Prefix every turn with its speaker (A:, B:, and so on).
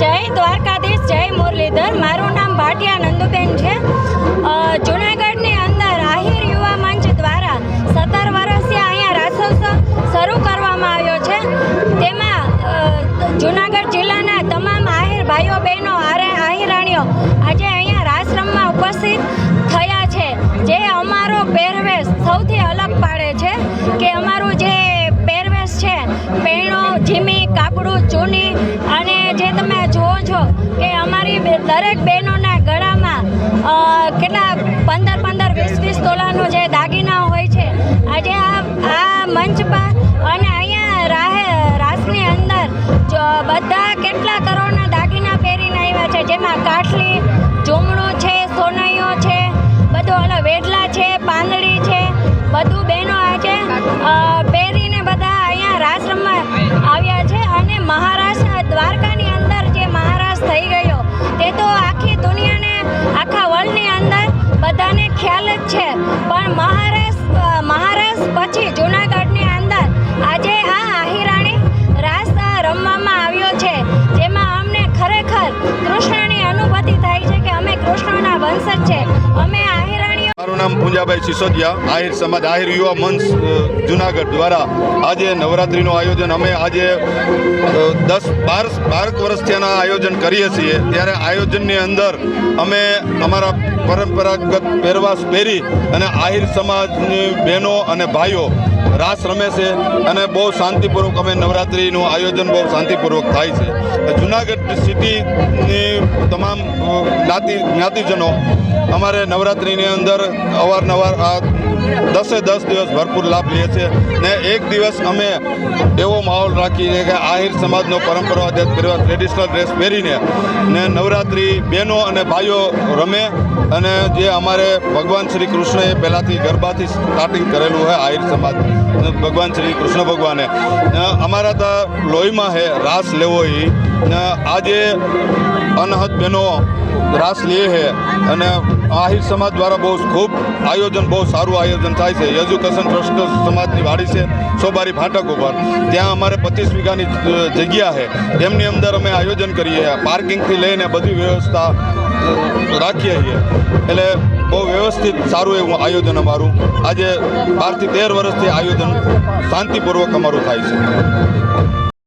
A: જય દ્વારકાધીશ, જય મુરલીધર. મારું નામ ભાટિયા નંદુબેન છે. જુનાગઢની અંદર આહિર યુવા મંચ દ્વારા સત્તર વર્ષથી અહીંયા રાસોત્સવ શરૂ કરવામાં આવ્યો છે. તેમાં જુનાગઢ જિલ્લાના તમામ આહિર ભાઈઓ, બહેનો, આરે, આહિરાણીઓ આજે અહીંયા રાસ ઉપસ્થિત થયા છે. જે અમારો પહેરવેશ સૌથી અલગ પાડે છે કે અમારું જે પહેરવેશ છે પહેણો જીમી, કાપડું, ચૂની અને તમે જુઓ છો કે અમારી દરેક બહેનોના ગળામાં કેટલા પંદર પંદર વીસ વીસ તોલાનો જે દાગીના હોય છે. આજે આ આ મંચ પર અને અહીંયા રાહે રાસની અંદર બધા કેટલા કરોડના દાગીના પહેરીને આવ્યા છે. જેમાં કાઠલી ઝૂમણું છે સોનૈયો છે, બધું અલગ વેડલા છે, પાંદડી છે, બધું બહેનો
B: નામ પૂંજાભાઈ સિસોદિયા. આહિર સમાજ, આહિર યુવા મંચ જુનાગઢ દ્વારા આજે નવરાત્રિનું આયોજન અમે આજે દસ બાર બારક વર્ષથી ત્યાંના આયોજન કરીએ છીએ. ત્યારે આયોજનની અંદર અમે અમારા પરંપરાગત પહેરવાશ પહેરી અને આહિર સમાજની બહેનો અને ભાઈઓ રાસ રમે છે અને બહુ શાંતિપૂર્વક અમે નવરાત્રિનું આયોજન બહુ શાંતિપૂર્વક થાય છે. જુનાગઢ સિટીની તમામ જ્ઞાતિ, જ્ઞાતિજનો અમારે નવરાત્રિની અંદર અવારનવાર આ દસે દસ દિવસ ભરપૂર લાભ લઈએ છીએ ને એક દિવસ અમે એવો માહોલ રાખીએ કે આહિર સમાજનો પરંપરાગત પહેરવા ટ્રેડિશનલ ડ્રેસ પહેરીને ને નવરાત્રિ બહેનો અને ભાઈઓ રમે અને જે અમારે ભગવાન શ્રી કૃષ્ણએ પહેલાંથી ગરબાથી સ્ટાર્ટિંગ કરેલું હોય આહિર સમાજ. ભગવાન શ્રી કૃષ્ણ ભગવાને. અમારા તો લોહીમાં હે, રાસ લેવો એ ને આજે અનહદ બહેનો રાસ લે છે અને આહિર સમાજ દ્વારા બહુ ખૂબ આયોજન, બહુ સારું આયોજન થાય છે. એજ્યુકેશન ટ્રસ્ટ સમાજની વાડી છે, સોબારી ફાટક ઉપર. ત્યાં અમારે પચીસ વીઘાની જગ્યા છે. એમની અંદર અમે આયોજન કરીએ પાર્કિંગથી લઈને બધી વ્યવસ્થા રાખીએ છીએ. એટલે બહુ વ્યવસ્થિત, સારું એવું આયોજન અમારું. આજે બારથી તેર વર્ષથી આયોજન શાંતિપૂર્વક અમારું થાય છે.